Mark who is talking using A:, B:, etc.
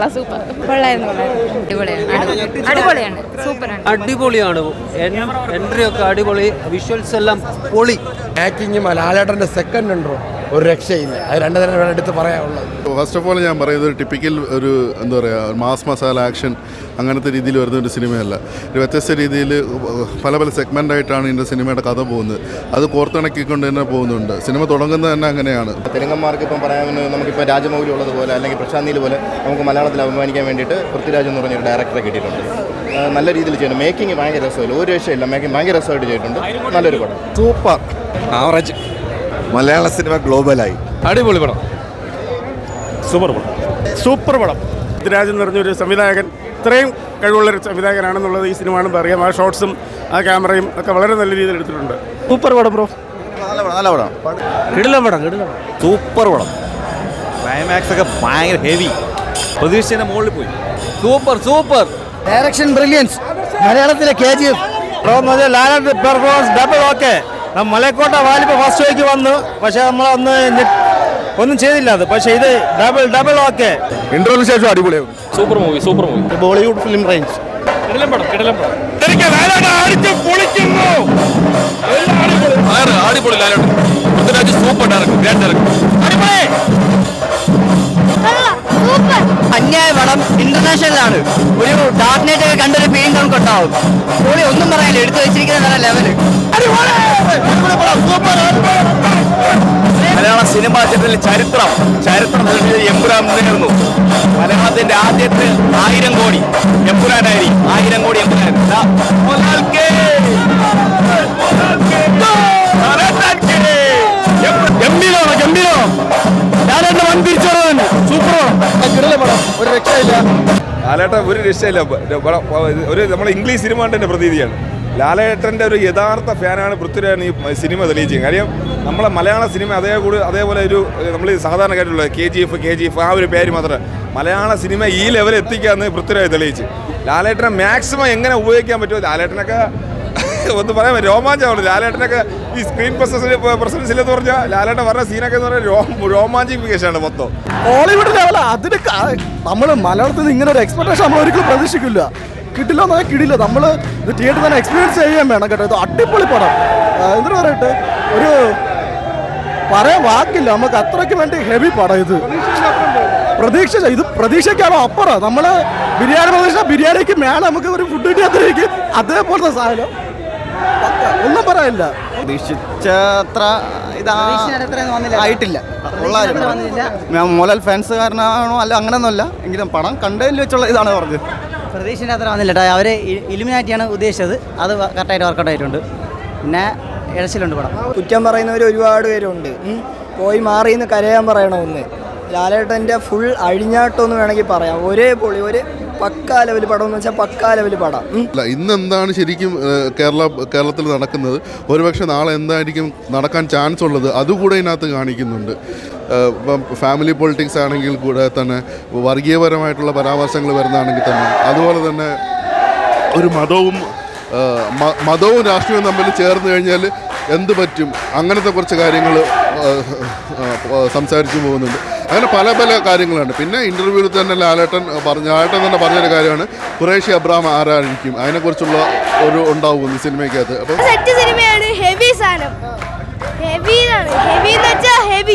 A: കൊള്ളാം സൂപ്പർ കൊള്ളായിരുന്നു അടിപൊളിയാണ് അടിപൊളിയാണ് സൂപ്പറാണ്
B: അടിപൊളിയാണ്. എൻട്രി ഒക്കെ അടിപൊളി. വിഷ്വൽസ് എല്ലാം പൊളി.
C: ആക്ടിങ് ലാലേട്ടന്റെ സെക്കൻഡ് ഉണ്ടോ ഒരു രക്ഷയില്ല. അത് രണ്ട് തരം എടുത്ത് പറയാനുള്ളത്.
D: ഫസ്റ്റ് ഓഫ് ഓൾ ഞാൻ പറയുന്നത് ഒരു ടിപ്പിക്കൽ ഒരു എന്താ പറയുക മാസ് മസാല ആക്ഷൻ അങ്ങനത്തെ രീതിയിൽ വരുന്ന ഒരു സിനിമയല്ല. ഒരു വ്യത്യസ്ത രീതിയിൽ പല പല സെഗ്മെന്റായിട്ടാണ് ഇതിന്റെ സിനിമയുടെ കഥ പോകുന്നത്. അത് കോർത്തിണക്കിക്കൊണ്ട് തന്നെ പോകുന്നുണ്ട്. സിനിമ തുടങ്ങുന്നത് തന്നെ അങ്ങനെയാണ്.
E: തെലുങ്കന്മാർക്ക് ഇപ്പം പറയാമെന്ന് നമുക്കിപ്പോൾ രാജമൗലി ഉള്ളതുപോലെ അല്ലെങ്കിൽ പ്രശാന്തിയിൽ പോലെ നമുക്ക് മലയാളത്തിൽ അഭിമാനിക്കാൻ വേണ്ടിയിട്ട് പൃഥ്വിരാജ് എന്ന് പറഞ്ഞൊരു ഡയറക്ടറെ കിട്ടിയിട്ടുണ്ട്. നല്ല രീതിയിൽ ചെയ്യുന്നു. മേക്കിംഗ് ഭയങ്കര രസമില്ല. ഒരു രക്ഷയില്ല. മേക്കിംഗ് ഭയങ്കര രസമായിട്ട് ചെയ്തിട്ടുണ്ട്. നല്ലൊരു പടം.
C: Super
B: average.
C: മലയാള സിനിമ ഗ്ലോബലായി.
B: അടിപൊളി പടം.
F: സൂപ്പർ പടം. സൂപ്പർ പടം. പൃഥ്വിരാജ് എന്ന് പറഞ്ഞൊരു സംവിധായകൻ. ഇത്രയും കഴിവുള്ളൊരു സംവിധായകനാണെന്നുള്ളത് ഈ സിനിമ ആണെന്ന് അറിയാം. ആ ഷോട്ട്സും ആ ക്യാമറയും ഒക്കെ വളരെ നല്ല രീതിയിൽ എടുത്തിട്ടുണ്ട്. സൂപ്പർ പടം ബ്രോ.
E: നല്ല പടം നല്ല പടം.
B: കിടിലം പടം കിടിലം
G: സൂപ്പർ പടം. ക്ലൈമാക്സ് ഒക്കെ ഭയങ്കര ഹെവി പ്രതീക്ഷയുടെ മുകളിൽ പോയി.
B: Super super.
C: ഡയറക്ഷൻ ബ്രില്യൻസ് മലയാളത്തിലെ K G F
F: ലാലന്റെ performance double okay Malaikottai Vaaliban first week വന്നു. പക്ഷെ നമ്മളൊന്ന് ഒന്നും ചെയ്തില്ല അത്. പക്ഷെ ഇത് ഡബിൾ ഡബിൾ ഓക്കെ
C: ഇന്റർവ്യൂവിന് ശേഷം അടിപൊളിയാവും.
B: Super movie super movie
E: Bollywood film range
B: അടിപൊളി
H: അന്യായ പടം ഇന്റർനാഷണലാണ് ഒരു ഡാർക്ക് നൈറ്റ് ഒക്കെ കണ്ടൊരു പെയിൻ നമുക്ക് ഉണ്ടാവും. ഒന്നും പറയാനില്ല എടുത്തു വെച്ചിരിക്കുന്ന ലെവൽ
G: മലയാള സിനിമാ ചിത്രത്തിൽ ചരിത്രം. ചരിത്രം നൽകിയത് എമ്പുരാൻ നേർന്നു മലയാളത്തിന്റെ ആദ്യത്തെ ആയിരം കോടി എമ്പുരാനായി ആയിരം കോടി എമ്പുരാൻ
F: ഗംഭീരമാണ് ഗംഭീരം തിരിച്ചറിവ് സൂപ്പർ
C: ഒരു രക്ഷയില്ല.
I: ആലേട്ട ഒരു രക്ഷയില്ല ഒരു നമ്മളെ ഇംഗ്ലീഷ് സിനിമ കണ്ടതിന്റെ പ്രതീതിയാണ്. ലാലേട്ടന്റെ ഒരു യഥാർത്ഥ ഫാനാണ് പൃഥ്വിരാജൻ ഈ സിനിമ തെളിയിച്ചത്. കാര്യം നമ്മളെ മലയാള സിനിമ അതേ കൂടി അതേപോലെ ഒരു നമ്മൾ സാധാരണ കേട്ടിട്ടുള്ള K G F K G F ആ ഒരു പേര് മാത്രം മലയാള സിനിമ ഈ ലെവലിൽ എത്തിക്കാന്ന് പൃഥ്വിരാജ് തെളിയിച്ച്. ലാലേട്ടനെ മാക്സിമം എങ്ങനെ ഉപയോഗിക്കാൻ പറ്റുമോ? ലാലേട്ടനൊക്കെ ഒന്ന് പറയാൻ രോമാഞ്ചമാണ് ലാലേട്ടനൊക്കെ ഈ സ്ക്രീൻ പ്രസൻസ് പ്രസൻസ് ഇല്ലെന്ന് പറഞ്ഞാൽ ലാലേട്ടൻ പറഞ്ഞ സീനൊക്കെ എന്ന് പറഞ്ഞാൽ രോമാഞ്ചിഫിക്കേഷനാണ് മൊത്തം.
C: ഹോളിവുഡ് ലെവലാണ് അതിന് നമ്മൾ മലയാളത്തിൽ നിന്ന് ഇങ്ങനെ ഒരു എക്സ്പെക്ടേഷൻ നമ്മൾ ഒരിക്കലും പ്രതീക്ഷിക്കില്ല. കിട്ടില്ല എന്നാൽ കിടില്ല. നമ്മൾ ഇത് തിയേറ്ററിൽ തന്നെ എക്സ്പീരിയൻസ് ചെയ്യാൻ വേണം കേട്ടോ. ഇത് അടിപൊളി പടം. എന്തിനു പറയട്ടെ? ഒരു പറയാൻ വാക്കില്ല. നമുക്ക് അത്രയ്ക്ക് വേണ്ടി ഹെവി പടം ഇത്. പ്രതീക്ഷ ഇത് പ്രതീക്ഷയ്ക്കാണോ അപ്പുറം. നമ്മൾ ബിരിയാണി പ്രതീക്ഷ ബിരിയാണിക്ക് മേലെ നമുക്ക് ഒരു ഫുഡ് കിട്ടിയാത്തിരിക്കും അതേപോലത്തെ സാധനം. ഒന്നും പറയാനില്ല.
E: പ്രതീക്ഷിച്ച അത്ര മോലൽ ആയിട്ടില്ല. മോഹൻലാൽ ഫാൻസ് കാരണമാണോ അല്ല അങ്ങനെയൊന്നുമല്ല എങ്കിലും പടം കണ്ടതിൽ വെച്ചുള്ള ഇതാണ് പറഞ്ഞത്.
H: പ്രതീക്ഷന്റെ അത്ര വന്നില്ല കേട്ടോ അവർ ഇലുമിനാറ്റിയാണ് ഉദ്ദേശിച്ചത്. അത് കറക്റ്റായിട്ട് വർക്കൗട്ട് ആയിട്ടുണ്ട്. പിന്നെ ഇഴച്ചിലുണ്ട് പടം.
J: കുറ്റം പറയുന്നവർ ഒരുപാട് പേരുണ്ട്. പോയി മാറി നിന്ന് കരയാൻ പറയണമെന്ന് ലാലേട്ടന്റെ ഫുൾ അഴിഞ്ഞാട്ടം വേണമെങ്കിൽ പറയാം. ഒരേ പൊളി ഒരേ പക്കാ ലെവൽ പടം എന്ന് വെച്ചാൽ പക്കാ ലെവൽ പടം.
D: അല്ല ഇന്ന് എന്താണ് ശരിക്കും കേരള കേരളത്തിൽ നടക്കുന്നത്? ഒരുപക്ഷെ നാളെ എന്തായിരിക്കും നടക്കാൻ ചാൻസ് ഉള്ളത് അതുകൂടെ ഇതിനകത്ത് കാണിക്കുന്നുണ്ട്. ഫാമിലി പൊളിറ്റിക്സ് ആണെങ്കിൽ കൂടെ തന്നെ വർഗീയപരമായിട്ടുള്ള പരാമർശങ്ങൾ വരുന്നതാണെങ്കിൽ തന്നെ അതുപോലെ തന്നെ ഒരു മതവും മതവും രാഷ്ട്രീയവും തമ്മിൽ ചേർന്ന് കഴിഞ്ഞാൽ എന്ത് പറ്റും? അങ്ങനത്തെ കുറച്ച് കാര്യങ്ങൾ സംസാരിച്ചു പോകുന്നുണ്ട്. അങ്ങനെ പല പല കാര്യങ്ങളാണ്. പിന്നെ ഇന്റർവ്യൂവിൽ തന്നെ ലാലേട്ടൻ പറഞ്ഞ ലാലേട്ടൻ തന്നെ പറഞ്ഞൊരു കാര്യമാണ്. കുറേശ്ശി അബ്രാം ആരായിരിക്കും? അതിനെക്കുറിച്ചുള്ള ഒരു ഉണ്ടാവും സിനിമയ്ക്കകത്ത്. അപ്പം
A: സെറ്റ് സിനിമയാണ് ഹെവി സാധനം. ഹെവി ഹെവി എന്ന് വെച്ചാൽ ഹെവി